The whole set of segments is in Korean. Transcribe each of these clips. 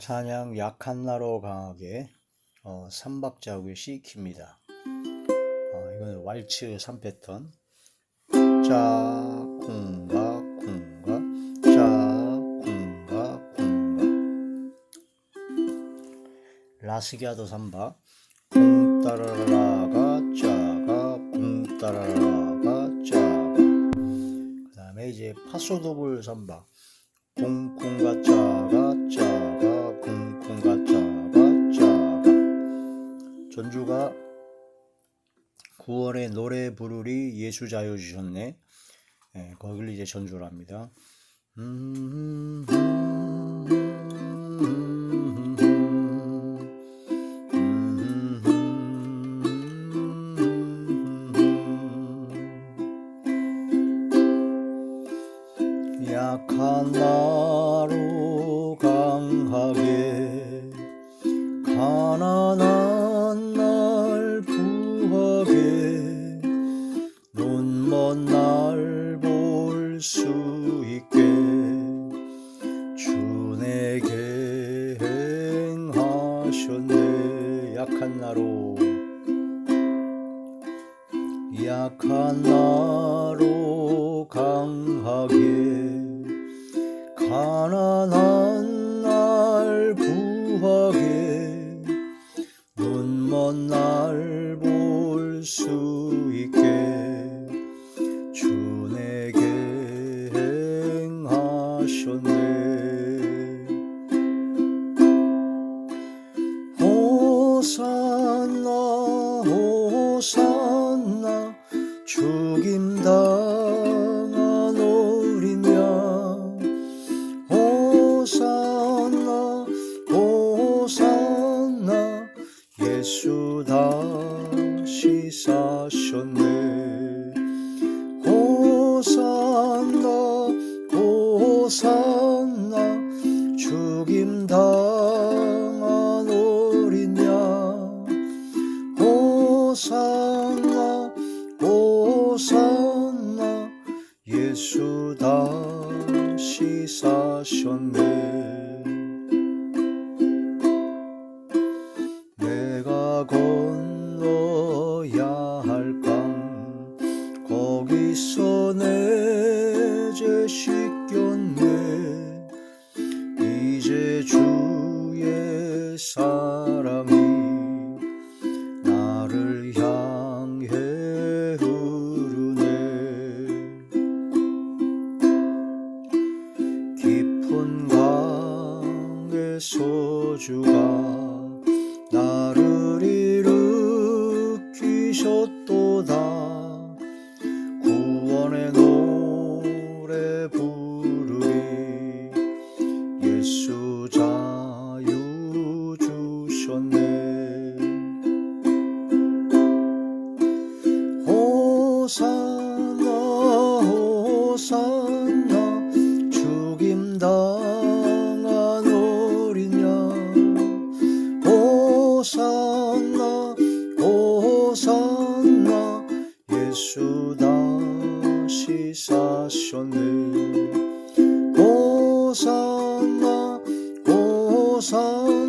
찬양 약한 나로 강하게 어, 3박자의 시키입니다. 어, 이건 왈츠 3패턴. 짜 콩가 콩가 짜 콩가 콩가 라스기아도 3박 콩 따라라가 짜가 콩 따라라가 짜가. 그 다음에 이제 파소도불 3박 콩콩가 짜 전주가 9월에 노래 부르리 예수 자유 주셨네. 예, 거길 이제 전주를 합니다. 음, 음, 음, 호 소주가 예수 다시 사셨네. 호산나 호산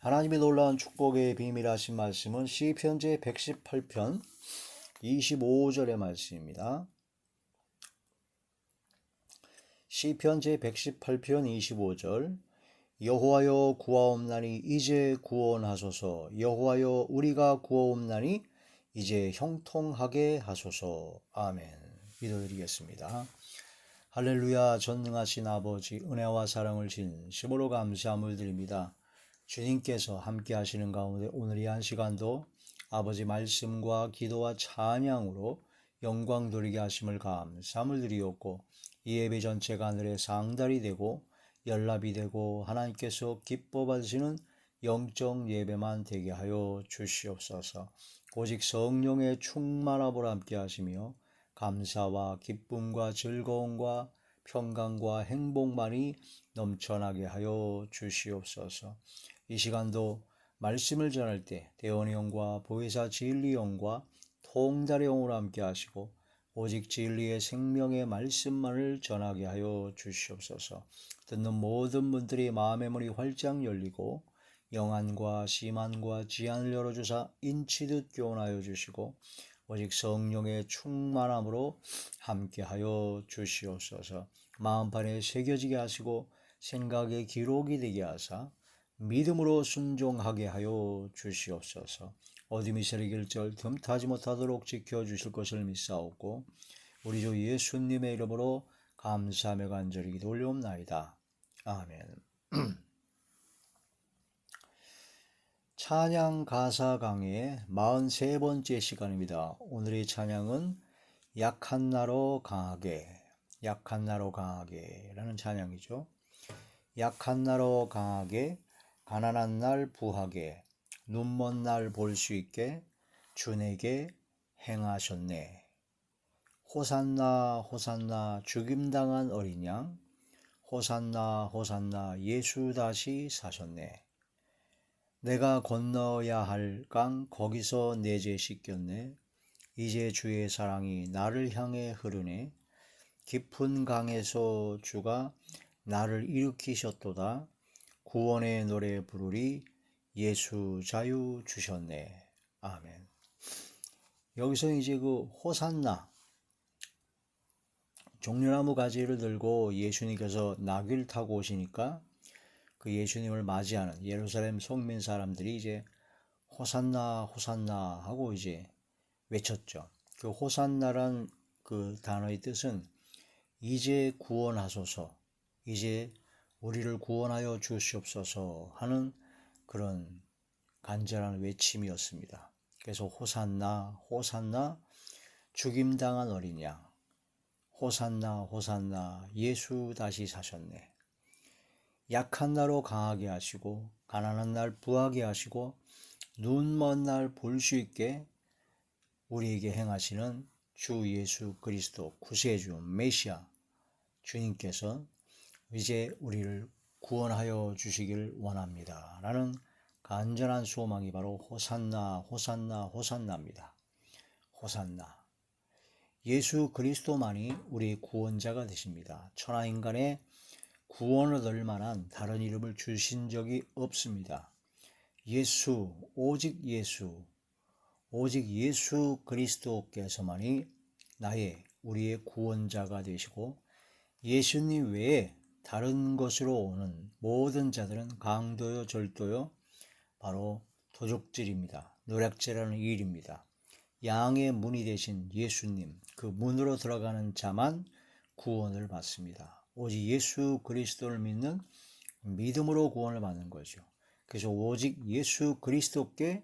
하나님의 놀라운 축복의 비밀하신 말씀은 시편 제 118편 25절의 말씀입니다. 시편 제 118편 25절 여호와여 구하옵나니 이제 구원하소서 여호와여 우리가 구하옵나니 이제 형통하게 하소서 아멘 기도드리겠습니다. 할렐루야 전능하신 아버지 은혜와 사랑을 진심으로 감사함을 드립니다. 주님께서 함께 하시는 가운데 오늘 이 한 시간도 아버지 말씀과 기도와 찬양으로 영광 돌리게 하심을 감사함을 드리옵고 이 예배 전체가 하늘의 상달이 되고 연락이 되고 하나님께서 기뻐 받으시는 영적 예배만 되게 하여 주시옵소서. 오직 성령의 충만함을 함께 하시며 감사와 기쁨과 즐거움과 평강과 행복만이 넘쳐나게 하여 주시옵소서. 이 시간도 말씀을 전할 때 대원의 영과 보혜사 진리 영과 통달의 영으로 함께 하시고 오직 진리의 생명의 말씀만을 전하게 하여 주시옵소서. 듣는 모든 분들이 마음의 문이 활짝 열리고 영안과 심안과 지안을 열어주사 인치듯 교훈하여 주시고 오직 성령의 충만함으로 함께하여 주시옵소서. 마음판에 새겨지게 하시고 생각의 기록이 되게 하사 믿음으로 순종하게 하여 주시옵소서. 어둠이 세력일 절 틈타지 못하도록 지켜주실 것을 믿사옵고 우리 주 예수님의 이름으로 감사하며 간절히 기도 올려옵나이다. 아멘 찬양 가사 강의 43번째 시간입니다. 오늘의 찬양은 약한 나로 강하게 약한 나로 강하게 라는 찬양이죠. 약한 나로 강하게 가난한 날 부하게 눈먼 날 볼 수 있게 주에게 행하셨네. 호산나 호산나 죽임당한 어린 양 호산나 호산나 예수 다시 사셨네. 내가 건너야 할 강 거기서 내죄 씻겼네. 이제 주의 사랑이 나를 향해 흐르네. 깊은 강에서 주가 나를 일으키셨도다. 구원의 노래 부르리 예수 자유 주셨네. 아멘. 여기서 이제 그 호산나 종려나무 가지를 들고 예수님께서 나귀를 타고 오시니까 그 예수님을 맞이하는 예루살렘 속민 사람들이 이제 호산나 호산나 하고 이제 외쳤죠. 그 호산나란 그 단어의 뜻은 이제 구원하소서, 이제 우리를 구원하여 주시옵소서 하는 그런 간절한 외침이었습니다. 그래서 호산나, 호산나, 죽임당한 어린 양, 호산나, 호산나, 예수 다시 사셨네. 약한 날로 강하게 하시고, 가난한 날 부하게 하시고, 눈먼 날 볼 수 있게 우리에게 행하시는 주 예수 그리스도 구세주 메시아 주님께서 이제 우리를 구원하여 주시길 원합니다. 라는 간절한 소망이 바로 호산나, 호산나, 호산나입니다. 호산나. 예수 그리스도만이 우리 구원자가 되십니다. 천하 인간의 구원을 얻을 만한 다른 이름을 주신 적이 없습니다. 예수, 오직 예수, 오직 예수 그리스도께서만이 나의 우리의 구원자가 되시고 예수님 외에 다른 것으로 오는 모든 자들은 강도요 절도요 바로 도적질입니다. 노략질하는 일입니다. 양의 문이 되신 예수님 그 문으로 들어가는 자만 구원을 받습니다. 오직 예수 그리스도를 믿는 믿음으로 구원을 받는 거죠. 그래서 오직 예수 그리스도께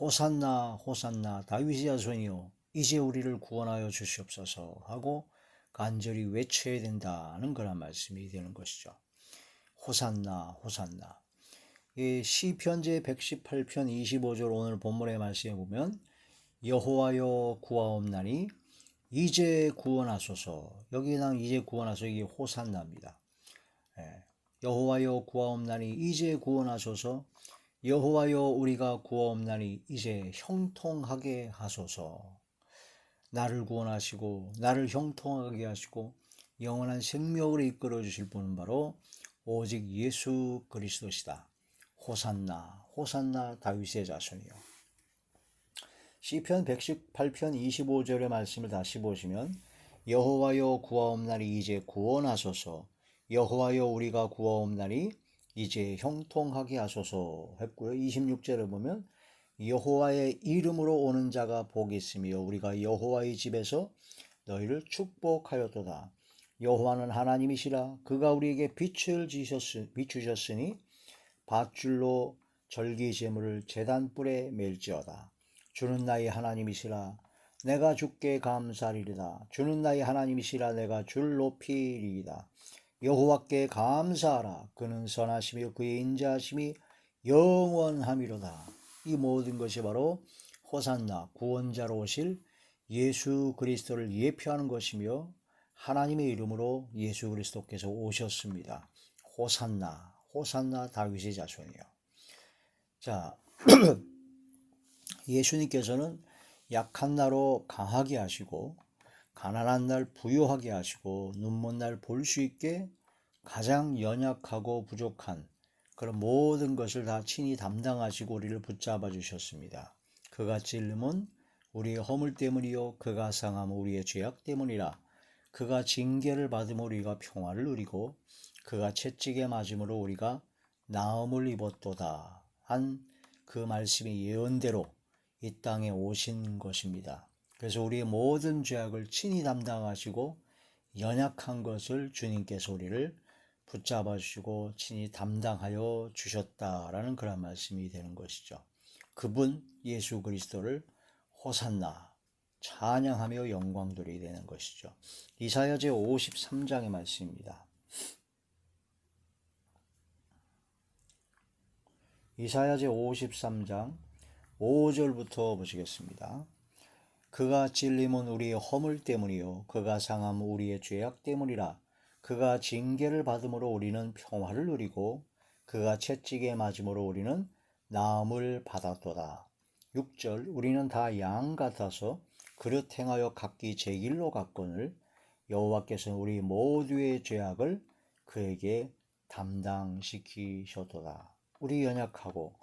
호산나 호산나 다윗의 자손이요 이제 우리를 구원하여 주시옵소서 하고 간절히 외쳐야 된다는 그런 말씀이 되는 것이죠. 호산나 호산나 시편제 118편 25절 오늘 본문의 말씀에 보면 여호와여 구하옵나니 이제 구원하소서 여기랑 이제 구원하소서 이게 호산나입니다. 예. 여호와여 구하옵나니 이제 구원하소서 여호와여 우리가 구하옵나니 이제 형통하게 하소서 나를 구원하시고 나를 형통하게 하시고 영원한 생명으로 이끌어 주실 분은 바로 오직 예수 그리스도시다. 호산나 호산나 다윗의 자손이요. 시편 118편 25절의 말씀을 다시 보시면 여호와여 구하옵나니 이제 구원하소서 여호와여 우리가 구하옵나니 이제 형통하게 하소서 했고요. 26절을 보면 여호와의 이름으로 오는 자가 복이 있으며 우리가 여호와의 집에서 너희를 축복하였도다. 여호와는 하나님이시라 그가 우리에게 빛을 비추셨으니 밧줄로 절기 제물을 제단불에 멜지어다. 주는 나의 하나님이시라 내가 주께 감사하리이다. 주는 나의 하나님이시라 내가 줄 높이리이다. 여호와께 감사하라. 그는 선하시며 그의 인자하심이 영원함이로다. 이 모든 것이 바로 호산나 구원자로 오실 예수 그리스도를 예표하는 것이며 하나님의 이름으로 예수 그리스도께서 오셨습니다. 호산나, 호산나 다윗의 자손이요. 자, 예수님께서는 약한 날로 강하게 하시고 가난한 날 부유하게 하시고 눈먼 날 볼 수 있게 가장 연약하고 부족한 그런 모든 것을 다 친히 담당하시고 우리를 붙잡아 주셨습니다. 그가 찔림은 우리의 허물 때문이요 그가 상함 우리의 죄악 때문이라 그가 징계를 받으면 우리가 평화를 누리고 그가 채찍에 맞음으로 우리가 나음을 입었도다 한 그 말씀의 예언대로 이 땅에 오신 것입니다. 그래서 우리의 모든 죄악을 친히 담당하시고 연약한 것을 주님께서 우리를 붙잡아 주시고 친히 담당하여 주셨다라는 그런 말씀이 되는 것이죠. 그분 예수 그리스도를 호산나 찬양하며 영광 돌이 되는 것이죠. 이사야 제 53장의 말씀입니다. 이사야 제 53장 5절부터 보시겠습니다. 그가 찔림은 우리의 허물 때문이요 그가 상함 우리의 죄악 때문이라 그가 징계를 받음으로 우리는 평화를 누리고 그가 채찍에 맞음으로 우리는 나음을 받았도다. 6절 우리는 다 양 같아서 그릇 행하여 각기 제 길로 갔거늘 여호와께서는 우리 모두의 죄악을 그에게 담당시키셨도다. 우리 연약하고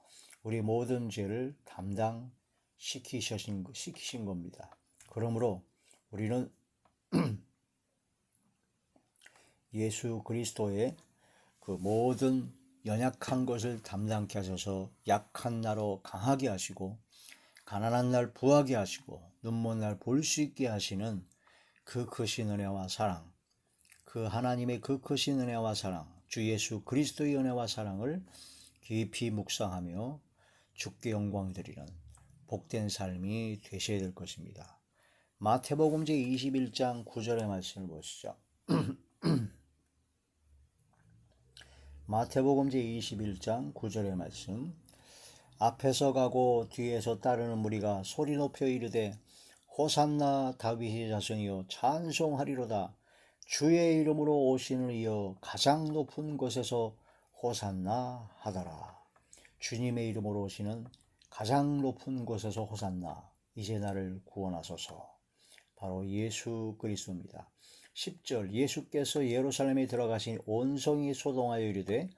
우리 모든 죄를 담당시키신 시키신 겁니다. 그러므로 우리는 예수 그리스도의 그 모든 연약한 것을 담당케 하셔서 약한 나로 강하게 하시고 가난한 날 부하게 하시고 눈먼 날 볼 수 있게 하시는 그 크신 은혜와 사랑 그 하나님의 그 크신 은혜와 사랑 주 예수 그리스도의 은혜와 사랑을 깊이 묵상하며 주께 영광 드리는 복된 삶이 되셔야 될 것입니다. 마태복음 제 21장 9절의 말씀을 보시죠. 마태복음 제 21장 9절의 말씀 앞에서 가고 뒤에서 따르는 무리가 소리 높여 이르되 호산나 다윗의 자손이여 찬송하리로다 주의 이름으로 오시는 이여 가장 높은 곳에서 호산나 하더라. 주님의 이름으로 오시는 가장 높은 곳에서 호산나 이제 나를 구원하소서. 바로 예수 그리스도입니다. 10절 예수께서 예루살렘에 들어가신 온성이 소동하여 이르되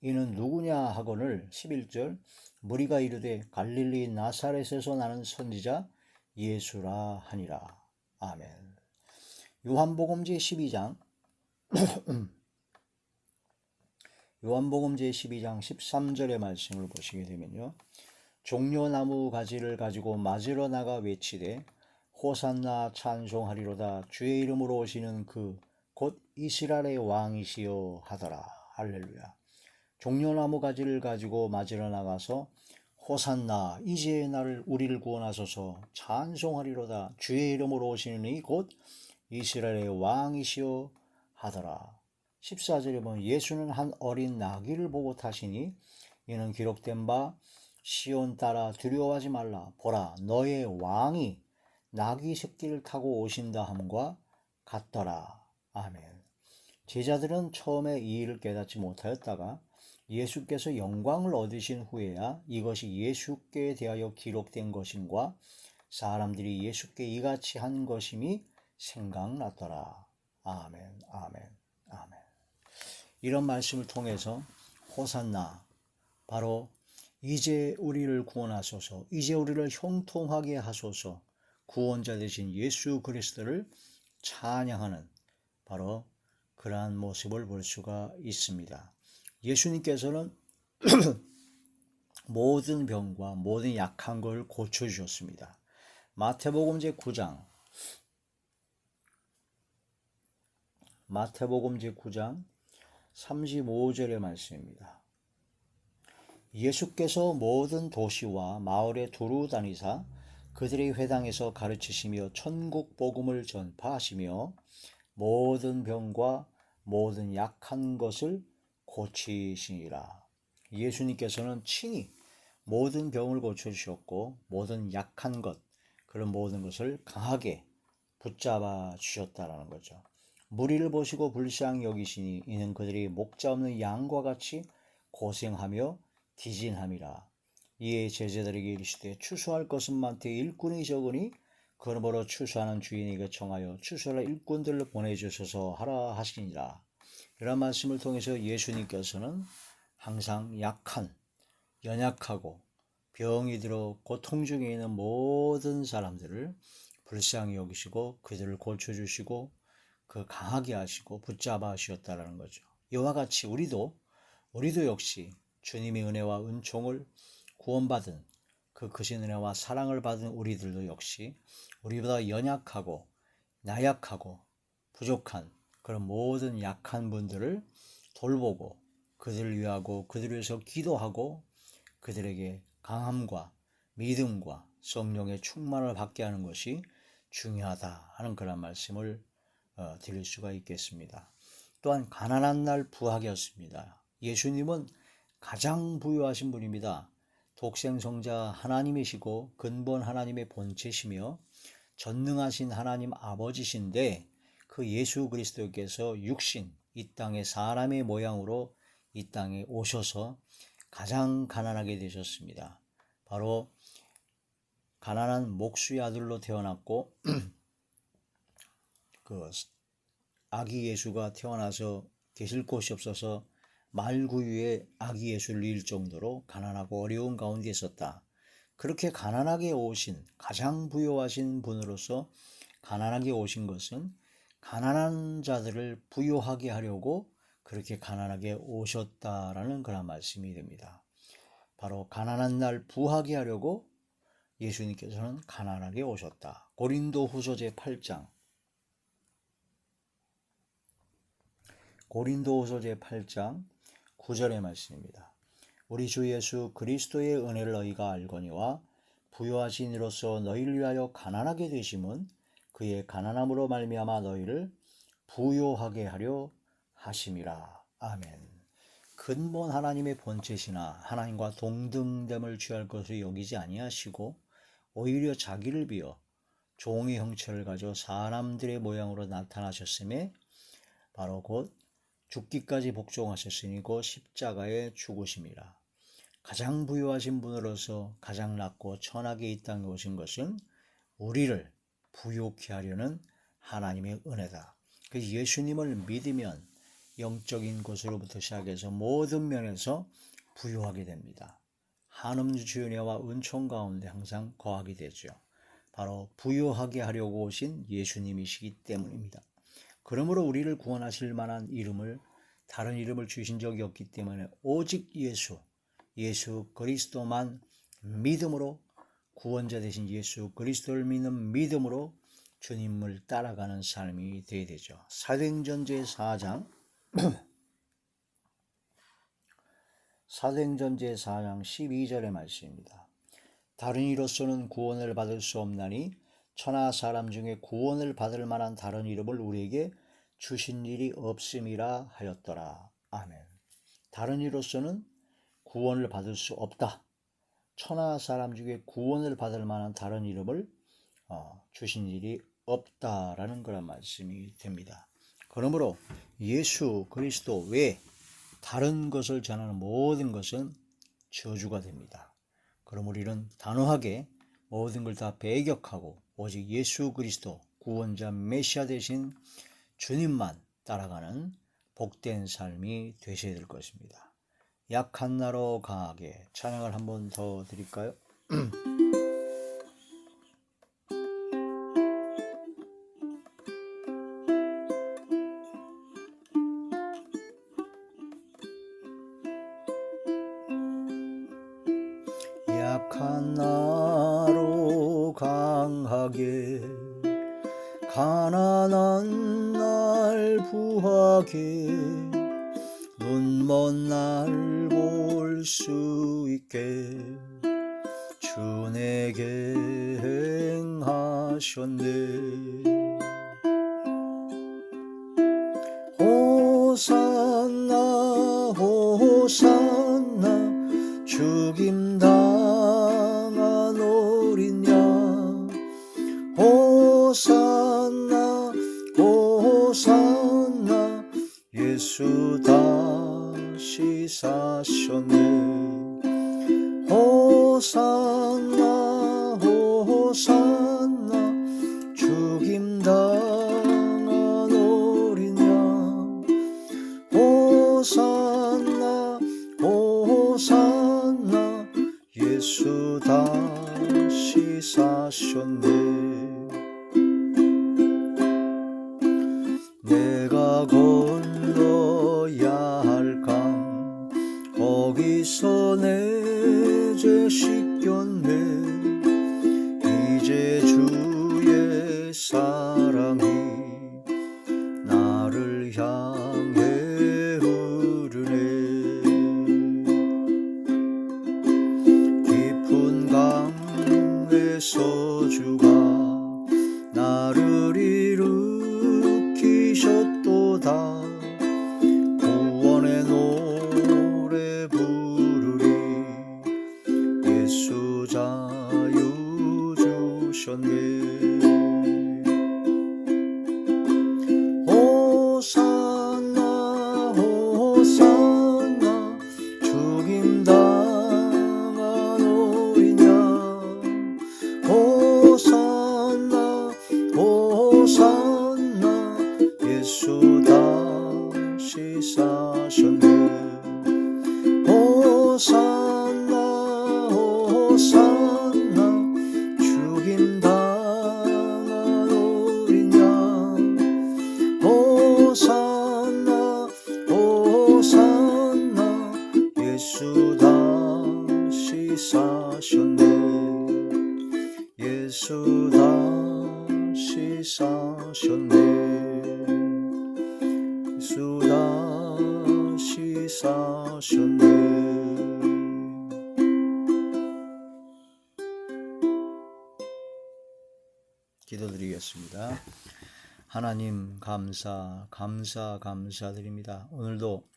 이는 누구냐 하거늘 11절 무리가 이르되 갈릴리 나사렛에서 나는 선지자 예수라 하니라. 아멘. 요한복음 제 12장 요한복음 제12장 13절의 말씀을 보시게 되면요. 종려나무 가지를 가지고 맞으러 나가 외치되 호산나 찬송하리로다 주의 이름으로 오시는 그 곧 이스라엘의 왕이시여 하더라. 할렐루야. 종려나무 가지를 가지고 맞으러 나가서 호산나 이제 나를 우리를 구원하소서 찬송하리로다 주의 이름으로 오시는 이 곧 이스라엘의 왕이시여 하더라. 14절에 보면 예수는 한 어린 나귀를 보고 타시니 이는 기록된 바 시온 따라 두려워하지 말라 보라 너의 왕이 나귀 새끼를 타고 오신다 함과 같더라. 아멘. 제자들은 처음에 이 일을 깨닫지 못하였다가 예수께서 영광을 얻으신 후에야 이것이 예수께 대하여 기록된 것인과 사람들이 예수께 이같이 한 것임이 생각났더라. 아멘 아멘 아멘. 이런 말씀을 통해서 호산나 바로 이제 우리를 구원하소서 이제 우리를 형통하게 하소서 구원자 되신 예수 그리스도를 찬양하는 바로 그러한 모습을 볼 수가 있습니다. 예수님께서는 모든 병과 모든 약한 걸 고쳐 주셨습니다. 마태복음 제 9장 마태복음 제 9장 35절의 말씀입니다. 예수께서 모든 도시와 마을에 두루 다니사 그들의 회당에서 가르치시며 천국 복음을 전파하시며 모든 병과 모든 약한 것을 고치시니라. 예수님께서는 친히 모든 병을 고쳐주셨고 모든 약한 것 그런 모든 것을 강하게 붙잡아 주셨다라는 거죠. 무리를 보시고 불쌍히 여기시니 이는 그들이 목자 없는 양과 같이 고생하며 기진함이라. 이에 제자들에게 이르시되 추수할 것은 많되 일꾼이 적으니 그러므로 추수하는 주인에게 청하여 추수할 일꾼들을 보내주셔서 하라 하시니라. 이런 말씀을 통해서 예수님께서는 항상 약한, 연약하고 병이 들어 고통 중에 있는 모든 사람들을 불쌍히 여기시고 그들을 고쳐주시고 그 강하게 하시고 붙잡아 하시었다라는 거죠. 이와 같이 우리도 우리도 역시 주님의 은혜와 은총을 구원받은 그 크신 은혜와 사랑을 받은 우리들도 역시 우리보다 연약하고 나약하고 부족한 그런 모든 약한 분들을 돌보고 그들을 위하고 그들을 위해서 기도하고 그들에게 강함과 믿음과 성령의 충만을 받게 하는 것이 중요하다 하는 그런 말씀을 어, 드릴 수가 있겠습니다. 또한 가난한 날 부학이었습니다. 예수님은 가장 부유하신 분입니다. 독생성자 하나님이시고 근본 하나님의 본체시며 전능하신 하나님 아버지신데 그 예수 그리스도께서 육신 이 땅의 사람의 모양으로 이 땅에 오셔서 가장 가난하게 되셨습니다. 바로 가난한 목수의 아들로 태어났고 그 아기 예수가 태어나서 계실 곳이 없어서 말구유에 아기 예수를 일 정도로 가난하고 어려운 가운데 있었다. 그렇게 가난하게 오신 가장 부유하신 분으로서 가난하게 오신 것은 가난한 자들을 부유하게 하려고 그렇게 가난하게 오셨다라는 그런 말씀이 됩니다. 바로 가난한 날 부하게 하려고 예수님께서는 가난하게 오셨다. 고린도 후서 제 8장 고린도 후서 제 8장 9절의 말씀입니다. 우리 주 예수 그리스도의 은혜를 너희가 알거니와 부유하신 이로서 너희를 위하여 가난하게 되심은 그의 가난함으로 말미암아 너희를 부유하게 하려 하심이라. 아멘. 근본 하나님의 본체시나 하나님과 동등됨을 취할 것을 여기지 아니하시고 오히려 자기를 비어 종의 형체를 가져 사람들의 모양으로 나타나셨음에 바로 곧 죽기까지 복종하셨으니 곧 십자가에 죽으심이라. 가장 부유하신 분으로서 가장 낮고 천하게 이 땅에 오신 것은 우리를 부유케 하려는 하나님의 은혜다. 그 예수님을 믿으면 영적인 것으로부터 시작해서 모든 면에서 부유하게 됩니다. 한음주 주연회와 은총 가운데 항상 거하게 되죠. 바로 부유하게 하려고 오신 예수님이시기 때문입니다. 그러므로 우리를 구원하실 만한 이름을 다른 이름을 주신 적이 없기 때문에 오직 예수, 예수 그리스도만 믿음으로 구원자 되신 예수 그리스도를 믿는 믿음으로 주님을 따라가는 삶이 되어야 되죠. 사도행전 제 4장 사도행전 제 4장 12절의 말씀입니다. 다른 이로서는 구원을 받을 수 없나니 천하 사람 중에 구원을 받을 만한 다른 이름을 우리에게 주신 일이 없음이라 하였더라. 아멘. 다른 이로서는 구원을 받을 수 없다. 천하 사람 중에 구원을 받을 만한 다른 이름을 어, 주신 일이 없다라는 그런 말씀이 됩니다. 그러므로 예수 그리스도 외 다른 것을 전하는 모든 것은 저주가 됩니다. 그럼 우리는 단호하게 모든 걸 다 배격하고 오직 예수 그리스도 구원자 메시아 대신 주님만 따라가는 복된 삶이 되셔야 될 것입니다. 약한 나로 강하게 찬양을 한 번 더 드릴까요? 약한 나로 강하게 가난한 날 부하게 눈먼 날 볼 수 있게 주 내게 사셨네 호산나? 예수 다시 사셨네. 호산 사랑이 기도드리겠습니다. 하나님 감사 감사 감사드립니다. 오늘도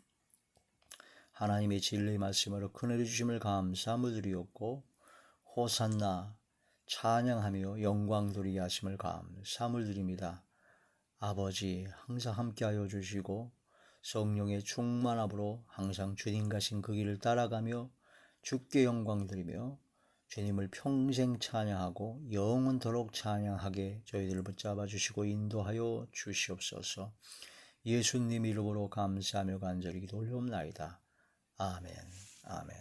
하나님의 진리의 말씀으로 큰은혜 주심을 감사함을 드리었고 호산나 찬양하며 영광 돌리게 하심을 감사함을 드립니다. 아버지 항상 함께하여 주시고 성령의 충만함으로 항상 주님 가신 그 길을 따라가며 주께 영광 드리며 주님을 평생 찬양하고 영원토록 찬양하게 저희들을 붙잡아 주시고 인도하여 주시옵소서. 예수님 이름으로 감사하며 간절히 기도 올려옵나이다. 아멘. 아멘.